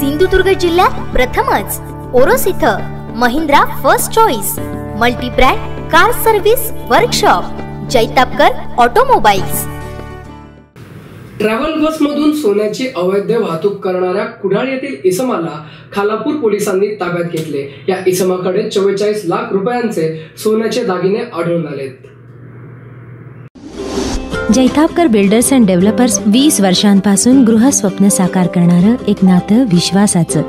सिंधुदुर्ग जिल्ह्यात प्रथमच. ओरोस इथं Mahindra first choice multi brand car service workshop Jaitapkar automobiles. Travel बसमधून सोन्याची अवैध वाहतूक करणाऱ्या कुडाळ येथील इसमाला खालापूर पोलिसांनी ताब्यात घेतले. या इसमाकडे चव्वेचाळीस लाख रुपयांचे सोन्याचे दागिने आढळून आलेत. जैतापकर बिल्डर्स अँड डेव्हलपर्स वीस वर्षांपासून गृहस्वप्न साकार करणारं एक नातं विश्वासाचं.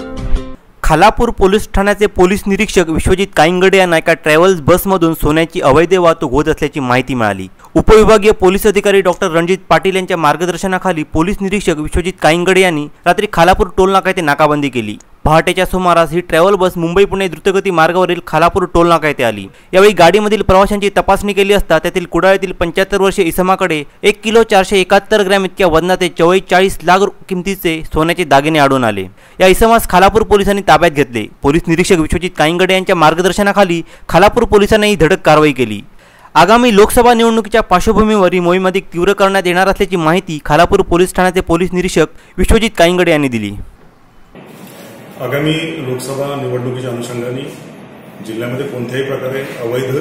खालापूर पोलीस ठाण्याचे पोलीस निरीक्षक विश्वजित काईंगडे यांना एका ट्रॅव्हल्स बसमधून सोन्याची अवैध वाहतूक होत असल्याची माहिती मिळाली. उपविभागीय पोलीस अधिकारी डॉक्टर रणजित पाटील यांच्या मार्गदर्शनाखाली पोलीस निरीक्षक विश्वजित काईंगडे यांनी रात्री खालापूर टोलनाका येथे नाकाबंदी केली. पहाटेच्या सुमारास ही ट्रॅव्हल बस मुंबई पुणे द्रुतगती मार्गावरील खालापूर टोलनाका येथे आली. यावेळी गाडीमधील प्रवाशांची तपासणी केली असता त्यातील कुडाळीतील पंच्याहत्तर वर्षीय इसमाकडे एक किलो चारशे एकाहत्तर ग्रॅम इतक्या वजनाचे चव्वेचाळीस लाख किमतीचे सोन्याचे दागिने आढळून आले. या इसमास खालापूर पोलिसांनी ताब्यात घेतले. पोलीस निरीक्षक विश्वजित काईंगडे यांच्या मार्गदर्शनाखाली खालापूर पोलिसांनी ही धडक कारवाई केली. आगामी लोकसभा निवडणुकीच्या पार्श्वभूमीवर ही मोहीम अधिक तीव्र करण्यात येणार असल्याची माहिती खालापूर पोलीस ठाण्याचे पोलीस निरीक्षक विश्वजित काईंगडे यांनी दिली. आगामी लोकसभा निवडणुकीच्या अनुषंगाने जिल्ह्यामध्ये कोणत्याही प्रकारे अवैध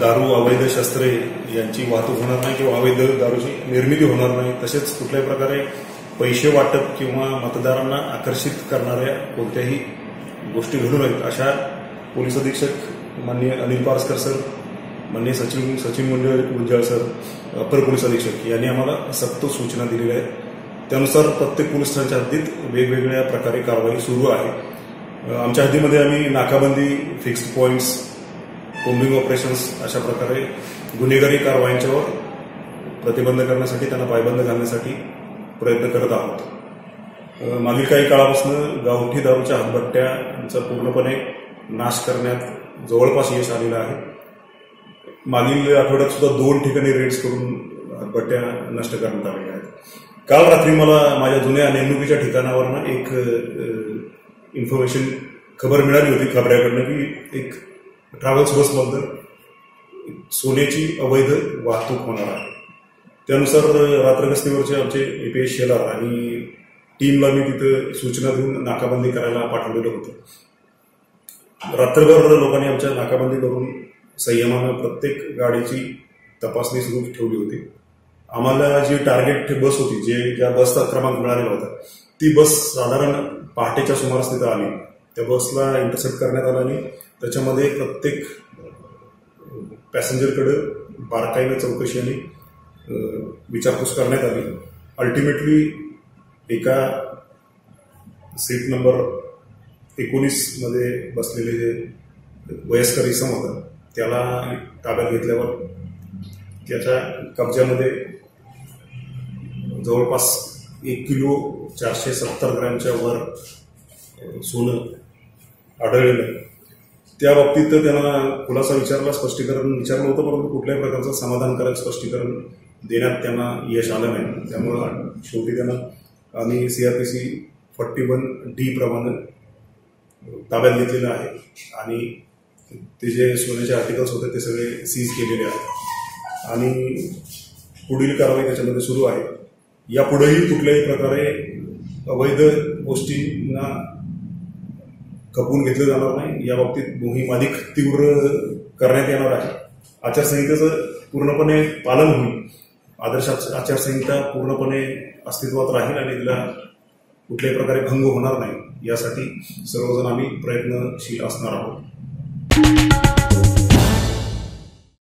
दारू अवैध शस्त्रे यांची वाहतूक होणार नाही किंवा अवैध दारूची निर्मिती होणार नाही तसेच कुठल्याही प्रकारे पैसे वाटप किंवा मतदारांना आकर्षित करणाऱ्या कोणत्याही गोष्टी घडू नयेत अशा पोलीस अधीक्षक माननीय अनिल पारस्कर सर माननीय सचिन सचिन मुंडे गुंजाळ सर अपर पोलीस अधीक्षक यांनी आम्हाला सक्त सूचना दिलेल्या आहेत. त्यानुसार प्रत्येक पोलीस ठाण्याच्या हद्दीत वेगवेगळ्या प्रकारे कारवाई सुरू आहे. आमच्या हद्दीमध्ये आम्ही नाकाबंदी फिक्स्ड पॉईंट्स कोम्बिंग ऑपरेशन्स अशा प्रकारे गुन्हेगारी कारवायांच्यावर प्रतिबंध करण्यासाठी त्यांना पायबंद घालण्यासाठी प्रयत्न करत आहोत. मागील काही काळापासून गावठी दारूच्या हातबट्ट्यांचा पूर्णपणे नाश करण्यात जवळपास यश आलेलं आहे. मागील आठवड्यात सुद्धा दोन ठिकाणी रेड्स करून हतबट्ट्या नष्ट करण्यात आलेल्या आहेत. काल रात्री मला माझ्या जुन्या नेमणुकीच्या ठिकाणावरनं एक इन्फॉर्मेशन खबर मिळाली होती खबऱ्याकडनं की एक ट्रॅव्हल्स बसमधनं सोन्याची अवैध वाहतूक होणार आहे. त्यानुसार रात्रगस्तीवरचे आमचे ए पी एस शेलार आणि टीमला मी तिथं सूचना देऊन नाकाबंदी करायला पाठवलेलं होतं. रात्रभर लोकांनी आमच्या नाकाबंदी करून संयमानं प्रत्येक गाडीची तपासणी सुरू ठेवली होती. आम्हाला जी टार्गेट बस होती जे ज्या बसचा क्रमांक मिळालेला होता ती बस साधारण पहाटेच्या सुमारास तिथं आली. त्या बसला इंटरसेप्ट करण्यात आलं आणि त्याच्यामध्ये प्रत्येक पॅसेंजरकडं बारकाईनं चौकशी आणि विचारपूस करण्यात आली. अल्टिमेटली एका सीट नंबर एकोणीसमध्ये बसलेले जे वयस्कर इसम होता त्याला ताब्यात घेतल्यावर त्याच्या कब्ज्यामध्ये जवळपास एक किलो चारशे सत्तर ग्रॅमच्या वर सोनं आढळलेलं त्या बाबतीत तर त्यांना खुलासा विचारला स्पष्टीकरण विचारलं होतं परंतु कुठल्याही प्रकारचं समाधानकारक स्पष्टीकरण देण्यात त्यांना यश आलं नाही. त्यामुळं शेवटी त्यांना आम्ही सीआरपीसी फॉर्टी वन डी प्रमाणे ताब्यात घेतलेलं आहे. आणि ते जे सोन्याचे आर्टिकल्स होते ते सगळे सीज केलेले आहेत. आणि पुढील कारवाई त्याच्यामध्ये सुरू आहे. यापुढेही कुठल्याही प्रकारे अवैध गोष्टींना खपवून घेतलं जाणार नाही. या बाबतीत मोहीम अधिक तीव्र करण्यात येणार आहे. आचारसंहितेचं पूर्णपणे पालन होईल. आदर्श आच- आचारसंहिता पूर्णपणे अस्तित्वात राहील आणि तिला कुठल्याही प्रकारे भंग होणार नाही. यासाठी सर्वजण आम्ही प्रयत्नशील असणार आहोत.